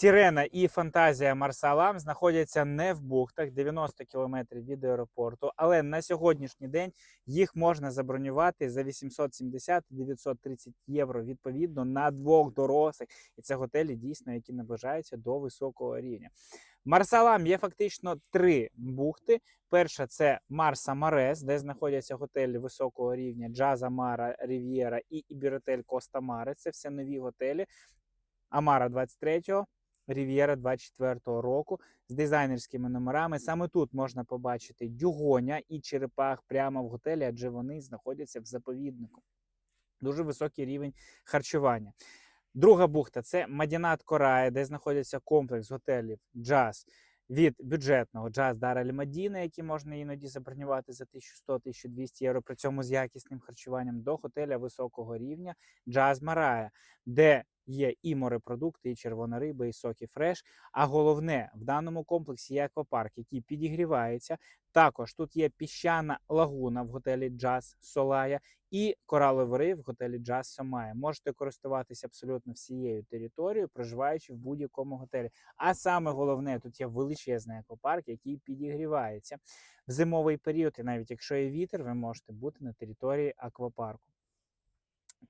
Сірена і Фантазія Марсалам знаходяться не в бухтах 90 кілометрів від аеропорту, але на сьогоднішній день їх можна забронювати за 870 930 євро відповідно на двох дорослих. І це готелі дійсно, які наближаються до високого рівня. Марсалам є фактично три бухти. Перша це Марса Марес, де знаходяться готелі високого рівня Джаза Мара, Рів'єра і Ібіротель Коста Маре. Це все нові готелі. Амара 23-го, Рів'єра 24-го року з дизайнерськими номерами. Саме тут можна побачити дюгоня і черепах прямо в готелі, адже вони знаходяться в заповіднику. Дуже високий рівень харчування. Друга бухта це Мадінат Корая, де знаходиться комплекс готелів Джаз від бюджетного Джаз Дара Мадіна, які можна іноді забронювати за 1100-1200 євро, при цьому з якісним харчуванням до готеля високого рівня Джаз Марая, де є і морепродукти, і червона риба, і соки фреш. А головне, в даному комплексі є аквапарк, який підігрівається. Також тут є піщана лагуна в готелі Джаз Солая і кораловий риф в готелі Джаз Самая. Можете користуватися абсолютно всією територією, проживаючи в будь-якому готелі. А саме головне, тут є величезний аквапарк, який підігрівається в зимовий період. І навіть якщо є вітер, ви можете бути на території аквапарку.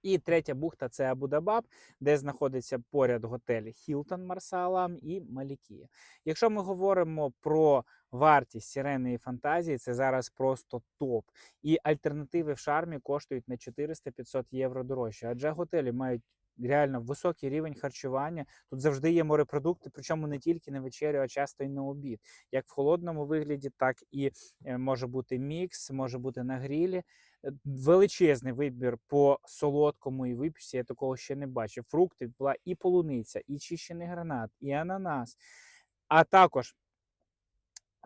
І третя бухта це Абу-Дабаб, де знаходиться поряд готелі Хілтон Марсалам і Малікія. Якщо ми говоримо про вартість сірени і фантазії, це зараз просто топ. І альтернативи в шармі коштують на 400-500 євро дорожче. Адже готелі мають реально високий рівень харчування. Тут завжди є морепродукти, причому не тільки на вечерю, а часто й на обід. Як в холодному вигляді, так і е, може бути мікс, може бути на грілі. Е, Величезний вибір по солодкому і випічці, я такого ще не бачив. Фрукти була і полуниця, і чищений гранат, і ананас. А також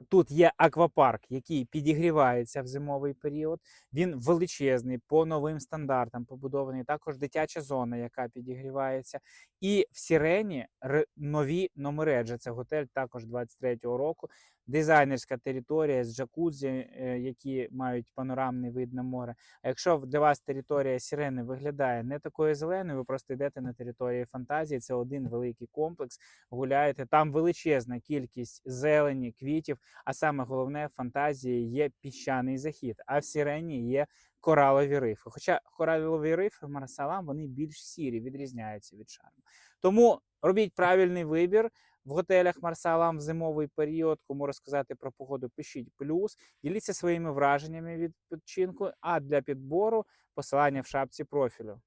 Тут є аквапарк, який підігрівається в зимовий період. Він величезний по новим стандартам побудований. Також дитяча зона, яка підігрівається. І в Сірені ре- нові номери. Адже це готель також 23-го року. Дизайнерська територія з джакузі, е, які мають панорамний вид на море. А якщо для вас територія Сірени виглядає не такою зеленою, ви просто йдете на територію фантазії. Це один великий комплекс. Гуляєте. Там величезна кількість зелені, квітів. А саме головне в фантазії є піщаний захід, а в сирені є коралові рифи. Хоча коралові рифи в Марсалам вони більш сірі, відрізняються від шарму. Тому робіть правильний вибір. В готелях Марсалам в зимовий період, кому розказати про погоду, пишіть плюс, діліться своїми враженнями від відпочинку. А для підбору посилання в шапці профілю.